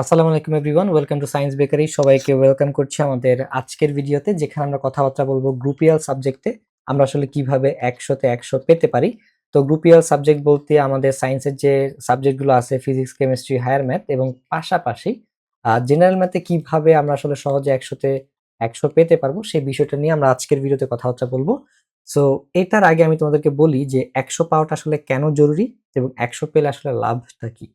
আসসালামু আলাইকুম everyone, welcome to science bakery. সবাইকে ওয়েলকাম করছি আমাদের আজকের ভিডিওতে, যেখানে আমরা কথাবার্তা বলব গ্রুপিয়াল সাবজেক্টে, আমরা আসলে কীভাবে একশোতে একশো পেতে পারি। তো গ্রুপিয়াল সাবজেক্ট বলতে আমাদের সায়েন্সের যে সাবজেক্টগুলো আছে, ফিজিক্স, কেমিস্ট্রি, হায়ার ম্যাথ, এবং পাশাপাশি জেনারেল ম্যাথে কীভাবে আমরা আসলে সহজে একশোতে একশো পেতে পারব সেই বিষয়টা নিয়ে আমরা আজকের ভিডিওতে কথাবার্তা বলব। সো, এটার আগে আমি তোমাদেরকে বলি যে একশো পাওয়াটা আসলে কেন জরুরি, এবং একশো পেলে আসলে লাভটা কি?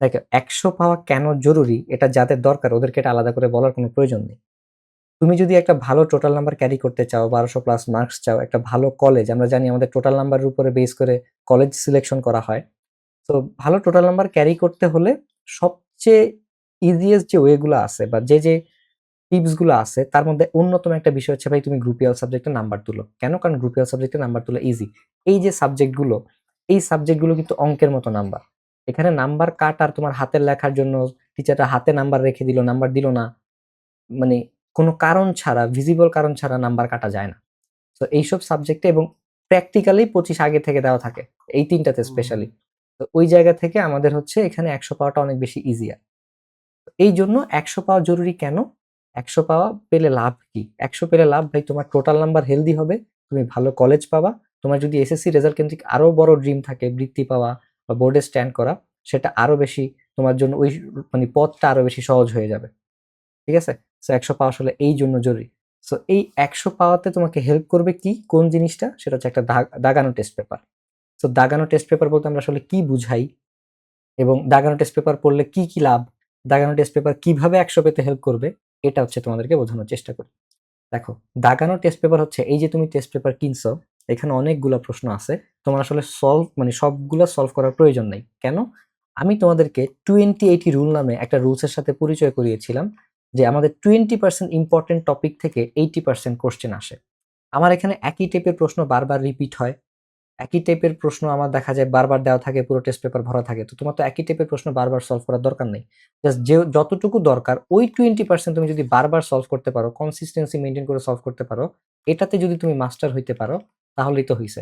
দেখো ১০০ পাওয়া কেন জরুরি এটা যাদের দরকার ওদেরকে এটা আলাদা করে বলার কোনো প্রয়োজন নেই। তুমি যদি একটা ভালো টোটাল নাম্বার ক্যারি করতে চাও বারোশো প্লাস মার্কস চাও, একটা ভালো কলেজ আমরা জানি আমাদের টোটাল নাম্বারের উপরে বেস করে কলেজ সিলেকশন করা হয়। তো ভালো টোটাল নাম্বার ক্যারি করতে হলে সবচেয়ে ইজিয়েস্ট যে ওয়েগুলো আছে বা যে, যে টিপসগুলো আছে তার মধ্যে অন্যতম একটা বিষয় হচ্ছে ভাই তুমি গ্রুপিয়াল সাবজেক্টে নাম্বার তুলো। কেন? কারণ গ্রুপিয়াল সাবজেক্টে নাম্বার তোলা ইজি। এই যে সাবজেক্টগুলো এই সাবজেক্টগুলো কিন্তু অঙ্কের মতো নাম্বার। এখানে নাম্বার কাট আর তোমার হাতের লেখার জন্য টিচাররা হাতে নাম্বার রেখে দিল, নাম্বার দিল না। মানে কোনো কারণ ছাড়া, ভিজিবল কারণ ছাড়া নাম্বার কাটা যায় না। তো এইসব সাবজেক্টে এবং প্র্যাকটিক্যালি ২৫ আগে থেকে দেওয়া থাকে। এই তিনটাতে স্পেশালি। তো ওই জায়গা থেকে আমাদের হচ্ছে এখানে ১০০ পাওয়াটা অনেক বেশি ইজিয়ার। এইজন্য ১০০ পাওয়া জরুরি কেন? ১০০ পাওয়া পেলে লাভ কি? ১০০ পেলে লাভ ভাই তোমার টোটাল নাম্বার হেলদি হবে, তুমি ভালো কলেজ পাবা। তোমার যদি এসএসসি রেজাল্ট কেন্দ্রিক আরও বড় ড্রিম থাকে বৃত্তি পাওয়া বা বোর্ডে স্ট্যান্ড করা, সেটা আরও বেশি তোমার জন্য ওই মানে পথটা আরও বেশি সহজ হয়ে যাবে। ঠিক আছে? সো ১০০ পাওয়া আসলে এই জন্য জরুরি। সো এই ১০০ পাওয়াতে তোমাকে হেল্প করবে কি? কোন জিনিসটা? সেটা হচ্ছে একটা দাগ দাগানো টেস্ট পেপার। সো দাগানো টেস্ট পেপার বলতে আমরা আসলে কি বুঝাই? এবং দাগানো টেস্ট পেপার পড়লে কি, কি লাভ? দাগানো টেস্ট পেপার কীভাবে ১০০ পেতে হেল্প করবে? এটা হচ্ছে তোমাদেরকে বোঝানোর চেষ্টা করি। দেখো, দাগানো টেস্ট পেপার হচ্ছে এই যে তুমি টেস্ট পেপার কিনছো, এখানে অনেকগুলা প্রশ্ন আছে। তোমার আসলে সলভ মানে সবগুলা সলভ করার প্রয়োজন নেই। কেন? আমি তোমাদেরকে 2080 রুল নামে একটা রুলস এর সাথে পরিচয় করিয়েছিলাম যে আমাদের 20% ইম্পোর্টেন্ট টপিক থেকে 80% কোয়েশ্চেন আসে। আমার এখানে একই টাইপের প্রশ্ন বারবার রিপিট হয়। একই টাইপের প্রশ্ন আমার দেখা যায় বারবার দেওয়া থাকে, পুরো টেস্ট পেপার ভরা থাকে। তো তোমার তো একই টাইপের প্রশ্ন বারবার সলভ করার দরকার নেই। জাস্ট যে যতটুকু দরকার ওই 20% তুমি যদি বারবার সলভ করতে পারো, কনসিস্টেন্সি মেইনটেইন করে সলভ করতে পারো, এটাতে যদি তুমি মাস্টার হইতে পারো, তাহলেই তো হইছে।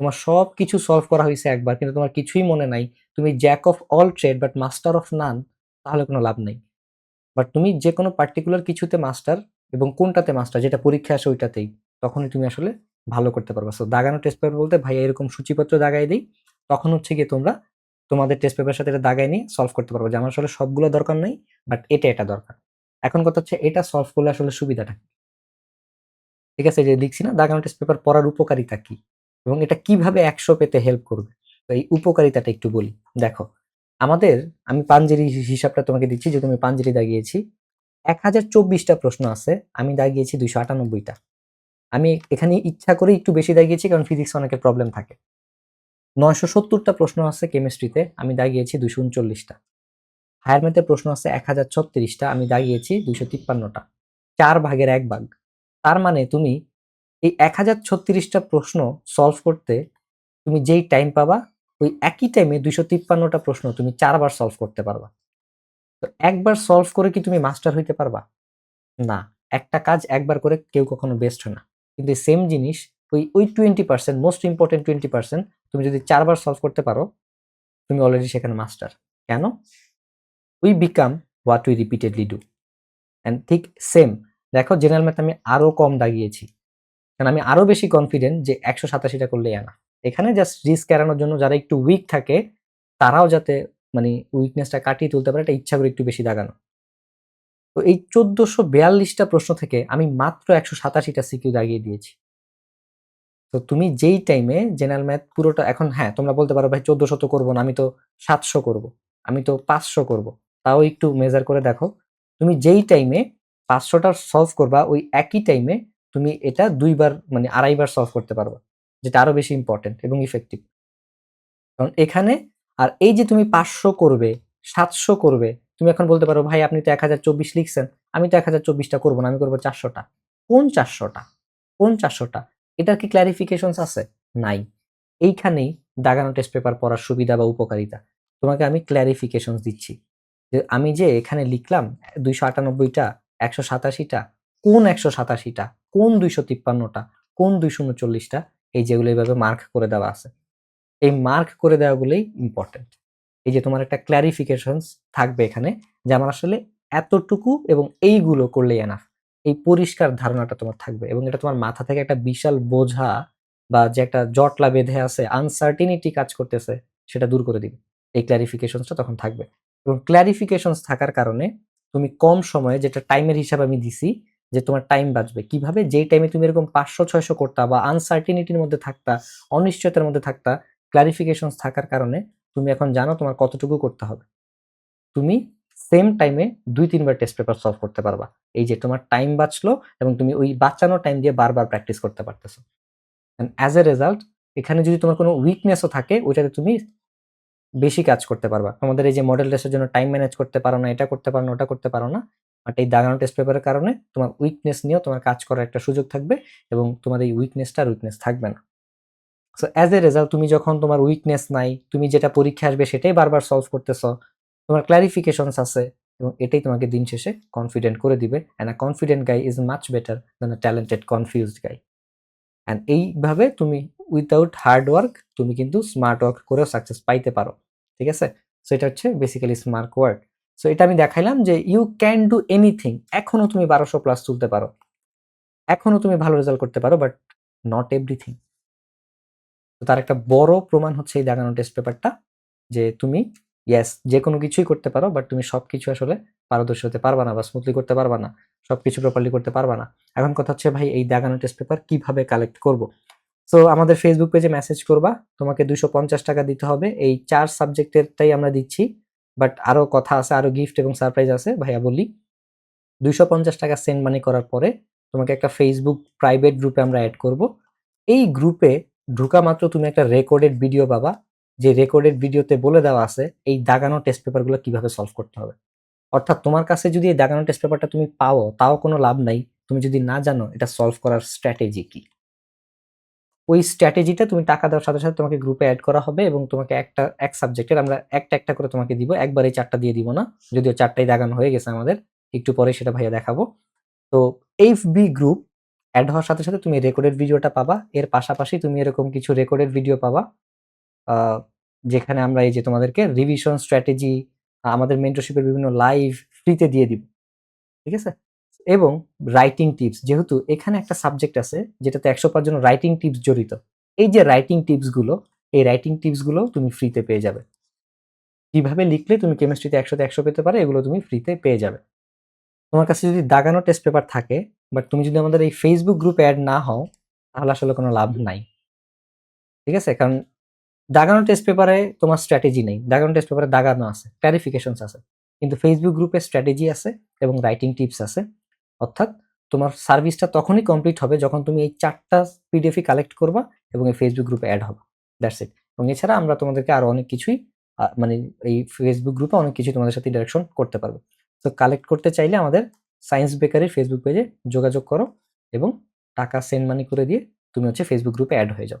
তোমার সবকিছু সলভ করা হইছে একবার কিন্তু তোমার কিছুই মনে নাই। তুমি jack of all trade but master of none তাহলে কোনো লাভ নেই। বাট তুমি যেকোনো পার্টিকুলার কিছুতে মাস্টার এবং কোনটাতে মাস্টার যেটা পরীক্ষা আসে ওইটাতেই, তখনই তুমি আসলে ভালো করতে পারবা। সো দাগানো টেস্ট পেপার বলতে ভাইয়া এরকম সূচিপত্র দাগাই দেই। তখন হচ্ছে গিয়ে তোমরা তোমাদের টেস্ট পেপারের সাথে এটা দাগাই নিয়ে সলভ করতে পারবা। যে আমার আসলে সবগুলো দরকার নেই বাট এটা, এটা দরকার। এখন কথা হচ্ছে এটা সলভ করলে আসলে সুবিধাটা? ঠিক আছে? যে লিখছি না দাগানো টেস্ট পেপার পড়ার উপকারিতা কি? এবং এটা কীভাবে ১০০ পেতে হেল্প করবে? তো এই উপকারিতাটা একটু বলি। দেখো, আমাদের আমি পাঞ্জেরি হিসাবটা তোমাকে দিচ্ছি যেহেতু আমি পাঞ্জেরি দাগিয়েছি। এক হাজার চব্বিশটা প্রশ্ন আছে, আমি দাগিয়েছি দুইশো আটানব্বইটা আমি এখানে ইচ্ছা করে একটু বেশি দাগিয়েছি কারণ ফিজিক্স অনেকের প্রবলেম থাকে। ৯৭০ সত্তরটা প্রশ্ন আছে কেমিস্ট্রিতে, আমি দাগিয়েছি ২৩৯ উনচল্লিশটা হায়ার ম্যাথে প্রশ্ন আছে এক হাজার ছত্রিশটা আমি দাগিয়েছি ২৫৩ টা। ৪ ভাগের এক ভাগ। তার মানে তুমি এই ১০৩৬ টা প্রশ্ন সলভ করতে তুমি যেই টাইম পাবা, ওই একই টাইমে ২৫৩ টা প্রশ্ন তুমি ৪ বার সলভ করতে পারবা। তো একবার সলভ করে কি তুমি মাস্টার হইতে পারবা? না। একটা কাজ একবার করে কেউ কখনো বেস্ট না। কিন্তু সেম জিনিস ওই, ওই 20% মোস্ট ইম্পোর্টেন্ট 20% তুমি যদি চারবার সলভ করতে পারো, তুমি অলরেডি সেখানে মাস্টার। কেন? We become what we repeatedly do. And ঠিক সেম দেখো জেনারেল ম্যাথ আমি আরও কম দাগিয়েছি। কারণ আমি আরও বেশি কনফিডেন্ট যে একশো সাতাশিটা করলেই আনা এখানে জাস্ট রিস্ক এড়ানোর জন্য যারা একটু উইক থাকে, তারাও যাতে মানে উইকনেসটা কাটিয়ে তুলতে পারে এটা ইচ্ছা করে একটু বেশি দাগানো। তো এই ১৪৪২ বিয়াল্লিশটা প্রশ্ন থেকে আমি মাত্র একশো সাতাশিটা সিকিউ দাগিয়ে দিয়েছি। তো তুমি যেই টাইমে জেনারেল ম্যাথ পুরোটা এখন হ্যাঁ, তোমরা বলতে পারো ভাই ১৪০০ তো করব না, আমি তো ৭০০ করব। আমি তো ৫০০ করব। তাও একটু মেজার করে দেখো। তুমি যেই টাইমে ৫০০ টা সলভ করবা ওই একই টাইমে তুমি এটা দুইবার মানে ২.৫ বার সলভ করতে পারবা। যেটা আরও বেশি ইম্পোর্টেন্ট এবং ইফেক্টিভ। কারণ এখানে আর এই যে তুমি ৫০০ করবে, ৭০০ করবে, তুমি এখন বলতে পারো ভাই আপনি তো ১০২৪ লিখছেন, আমি তো এক হাজার চব্বিশটা করব না, আমি করব চারশোটা কোন চারশোটা কোন চারশোটা এটার কি ক্লারিফিকেশনস আছে? নাই। এইখানেই দাগানো টেস্ট পেপার পড়ার সুবিধা বা উপকারিতা। তোমাকে আমি ক্লারিফিকেশনস দিচ্ছি। যে আমি যে এখানে লিখলাম ২৯৮ টা, ১৮৭ সাতাশিটা? কোন একশো সাতাশিটা? কোন দুইশো তিপ্পান্নটা? কোন দুইশো উনচল্লিশটা? এই যেগুলো এইভাবে মার্ক করে দেওয়া আছে। এই মার্ক করে দেওয়াগুলোই ইম্পোর্টেন্ট। এই যে তোমার একটা ক্ল্যারিফিকেশন থাকবে এখানে যে আমার আসলে এতটুকু এবং এইগুলো করলেই এনাফ এই পরিষ্কার ধারণাটা তোমার থাকবে এবং এটা তোমার মাথা থেকে একটা বিশাল বোঝা বা যে একটা জটলা বেঁধে আছে আনসার্টিনিটি কাজ করতেছে, সেটা দূর করে দিবে। এই ক্ল্যারিফিকেশনসটা তখন থাকবে। এবং ক্ল্যারিফিকেশনস থাকার কারণে তুমি কম সময়ে যেটা টাইমের হিসাব আমি দিছি, যে তোমার টাইম বাঁচবে। কীভাবে? যেই টাইমে তুমি এরকম পাঁচশো, ছয়শো করতা বা আনসার্টিনিটির মধ্যে থাকতা, অনিশ্চয়তার মধ্যে থাকতা ক্লারিফিকেশন থাকার কারণে তুমি এখন জানো তোমার কতটুকু করতে হবে। তুমি সেম টাইমে দুই, তিনবার টেস্ট পেপার সলভ করতে পারবা। এই যে তোমার টাইম বাঁচলো এবং তুমি ওই বাঁচানো টাইম দিয়ে বারবার প্র্যাকটিস করতে পারতেছো। অ্যাজ এ রেজাল্ট এখানে যদি তোমার কোনো উইকনেসও থাকে, ওইটাতে তুমি বেশি কাজ করতে পারবা। তোমাদের এই যে মডেল টেস্টের জন্য টাইম ম্যানেজ করতে পারো না, এটা করতে পারো না, ওটা করতে পারো না বাট এই দাগানো টেস্ট পেপারের কারণে তোমার উইকনেস নিয়েও তোমার কাজ করার একটা সুযোগ থাকবে এবং তোমার এই উইকনেসটা আর উইকনেস থাকবে না। সো অ্যাজ এ রেজাল্ট তুমি যখন তোমার উইকনেস নাই, তুমি যেটা পরীক্ষা আসবে সেটাই বারবার সলভ করতেছ, তোমার ক্লারিফিকেশনস আছে এবং এটাই তোমাকে দিন শেষে কনফিডেন্ট করে দিবে। And a confident guy is much better than a talented confused guy and এইভাবে তুমি উইথাউট হার্ড ওয়ার্ক তুমি কিন্তু স্মার্ট ওয়ার্ক করেও সাকসেস পাইতে পারো। ঠিক আছে? সো এটা হচ্ছে বেসিক্যালি স্মার্ট ওয়ার্ক সো এটা আমি দেখাইলাম যে ইউ ক্যান ডু এনিথিং এখনও তুমি বারোশো প্লাস তুলতে পারো। এখনও তুমি ভালো রেজাল্ট করতে পারো বাট নট এভরিথিং তার একটা বড় প্রমাণ হচ্ছে এই দাগানো টেস্ট পেপারটা যে তুমি ইয়েস যে কোনো কিছুই করতে পারো বাট তুমি সব কিছু আসলে পারদর্শী হতে পারবা না বা স্মুথলি করতে পারবা না সব কিছু প্রপারলি করতে পারবা না। এখন কথা হচ্ছে, ভাই, এই দাগানো টেস্ট পেপার কীভাবে কালেক্ট করব? সো আমাদের ফেসবুক পেজে মেসেজ করবা, তোমাকে দুশো পঞ্চাশ টাকা দিতে হবে। এই চার সাবজেক্টেরটাই আমরা দিচ্ছি বাট আরও কথা আছে আরও গিফট এবং সারপ্রাইজ আছে। ভাইয়া, বলি, দুইশো পঞ্চাশ টাকা সেন্ড মানি করার পরে তোমাকে একটা ফেসবুক প্রাইভেট গ্রুপে আমরা অ্যাড করব। এই গ্রুপে ঢুকা মাত্র তুমি একটা রেকর্ডেড ভিডিও পাবা। যে রেকর্ডেড ভিডিওতে বলে দেওয়া আছে, এই দাগানো টেস্ট পেপারগুলো কীভাবে সলভ করতে হবে? অর্থাৎ তোমার কাছে যদি এই দাগানো টেস্ট পেপারটা তুমি পাও, তাও কোনো লাভ নাই। তুমি যদি না জানো, এটা সলভ করার স্ট্র্যাটেজি কি? ওই স্ট্র্যাটেজিটা তুমি টাকা দেওয়ার সাথে সাথে তোমাকে গ্রুপে অ্যাড করা হবে এবং তোমাকে একটা, এক সাবজেক্টের আমরা একটা একটা করে তোমাকে দিব। একবারে চারটা দিয়ে দিব না, যদিও চারটাই দাগানো হয়ে গেছে আমাদের। একটু পরে সেটা ভাইয়া দেখাবো। তো এইফ বি গ্রুপ অ্যাড হওয়ার সাথে সাথে তুমি রেকর্ডেড ভিডিওটা পাবা। এর পাশাপাশি তুমি এরকম কিছু রেকর্ডেড ভিডিও পাবা। যেখানে আমরা এই যে তোমাদেরকে রিভিশন স্ট্র্যাটেজি আমাদের মেন্টরশিপের বিভিন্ন লাইভ ফ্রিতে দিয়ে দিব। ঠিক আছে? এবং রাইটিং টিপস যেহেতু এখানে একটা সাবজেক্ট আছে, যেটাতে একশো পাঁচ জন রাইটিং টিপস জড়িত। এই যে রাইটিং টিপসগুলো এই রাইটিং টিপসগুলো তুমি ফ্রিতে পেয়ে যাবে। কীভাবে লিখলে তুমি কেমিস্ট্রিতে একশোতে একশো পেতে পারো, এগুলো তুমি ফ্রিতে পেয়ে যাবে। তোমার কাছে যদি দাগানো টেস্ট পেপার থাকে বাট তুমি যদি আমাদের এই ফেসবুক গ্রুপে অ্যাড না হও, তাহলে আসলে কোনো লাভ নাই। ঠিক আছে? কারণ দাগানো টেস্ট পেপারে তোমার স্ট্র্যাটেজি নেই। দাগানো টেস্ট পেপারে দাগানো আছে ক্লারিফিকেশনস আছে। কিন্তু ফেসবুক গ্রুপে স্ট্র্যাটেজি আছে এবং রাইটিং টিপস আছে। অর্থাৎ তোমার সার্ভিসটা তখনই কমপ্লিট হবে যখন তুমি এই চারটা পিডিএফই কালেক্ট করবা এবং এই ফেসবুক গ্রুপে অ্যাড হবে। দ্যাটস ইট এবং এছাড়া আমরা তোমাদেরকে আরও অনেক কিছুই মানে এই ফেসবুক গ্রুপে অনেক কিছু তোমাদের সাথে ইন্টারাকশন করতে পারব। তো কালেক্ট করতে চাইলে আমাদের সায়েন্স বেকারির ফেসবুক পেজে যোগাযোগ করো এবং টাকা সেন্ড মানি করে দিয়ে তুমি হচ্ছে ফেসবুক গ্রুপে অ্যাড হয়ে যাও।